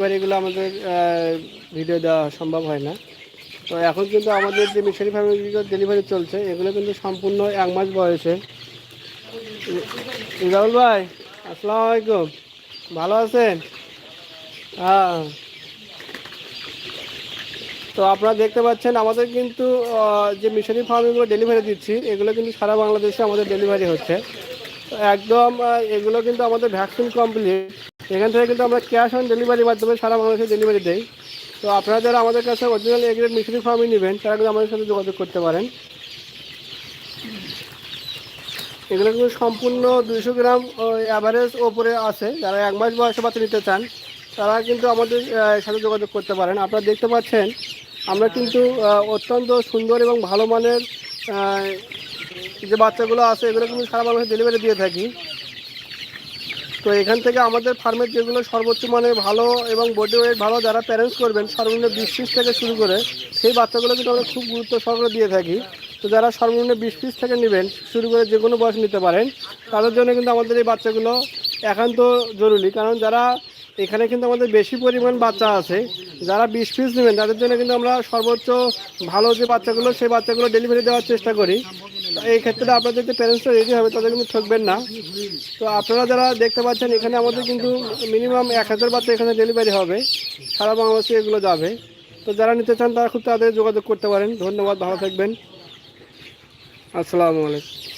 এবার এগুলো আমাদের ভিডিও দেওয়া সম্ভব হয় না। তো এখন কিন্তু আমাদের যে মিশরি ফার্মের ডেলিভারি চলছে, এগুলো কিন্তু সম্পূর্ণ এক মাস বয়সে। ইজাউল ভাই, আসসালামু আলাইকুম। ভালো আছেন? হ্যাঁ। তো আপনারা দেখতে পাচ্ছেন, আমাদের কিন্তু যে মিশরি ফার্মগুলো ডেলিভারি দিচ্ছি, এগুলো কিন্তু সারা বাংলাদেশে আমাদের ডেলিভারি হচ্ছে। তো একদম এগুলো কিন্তু আমাদের ভ্যাকসিন কমপ্লিট এখান থেকে কিন্তু আমরা ক্যাশ অন ডেলিভারির মাধ্যমে সারা বাংলাদেশে ডেলিভারি দেই। তো আপনারা যারা আমাদের কাছে অরিজিনাল এগ্রেড মিশরি ফার্মই নেবেন, তারা কিন্তু আমাদের সাথে যোগাযোগ করতে পারেন। এগুলো কিন্তু সম্পূর্ণ দুইশো গ্রাম অ্যাভারেজ ওপরে আছে। যারা এক মাস বয়সে বাচ্চা নিতে চান, তারা কিন্তু আমাদের সাথে যোগাযোগ করতে পারেন। আপনারা দেখতে পাচ্ছেন, আমরা কিন্তু অত্যন্ত সুন্দর এবং ভালো মানের যে বাচ্চাগুলো আছে, এগুলো কিন্তু সারা বাংলাদেশে ডেলিভারি দিয়ে থাকি। তো এখান থেকে আমাদের ফার্মের যেগুলো সর্বোচ্চ মানের ভালো এবং বডি ওয়েট ভালো যারা প্যারেন্টস করবেন, সর্বনিম্ন বিশ পিস থেকে শুরু করে সেই বাচ্চাগুলো কিন্তু আমরা খুব গুরুত্ব সহকারে দিয়ে থাকি। তো যারা সর্বনিম্ন বিশ পিস থেকে নেবেন, শুরু করে যে কোনো বয়স নিতে পারেন, তাদের জন্য কিন্তু আমাদের এই বাচ্চাগুলো একান্ত জরুরি। কারণ যারা এখানে কিন্তু আমাদের বেশি পরিমাণ বাচ্চা আছে, যারা বিশ পিস নেবেন, তাদের জন্য কিন্তু আমরা সর্বোচ্চ ভালো যে বাচ্চাগুলো, সেই বাচ্চাগুলো ডেলিভারি দেওয়ার চেষ্টা করি। এই ক্ষেত্রে আপনাদের যে প্যারেন্টসরা রেডি হবে তাদের কিন্তু ঠকবেন না। তো আপনারা যারা দেখতে পাচ্ছেন, এখানে আমাদের কিন্তু মিনিমাম এক হাজার বাচ্চা এখানে ডেলিভারি হবে। সারা বাংলাদেশে এগুলো যাবে। তো যারা নিতে চান, তারা খুব তাদের যোগাযোগ করতে পারেন। ধন্যবাদ, ভালো থাকবেন। আসসালামু আলাইকুম।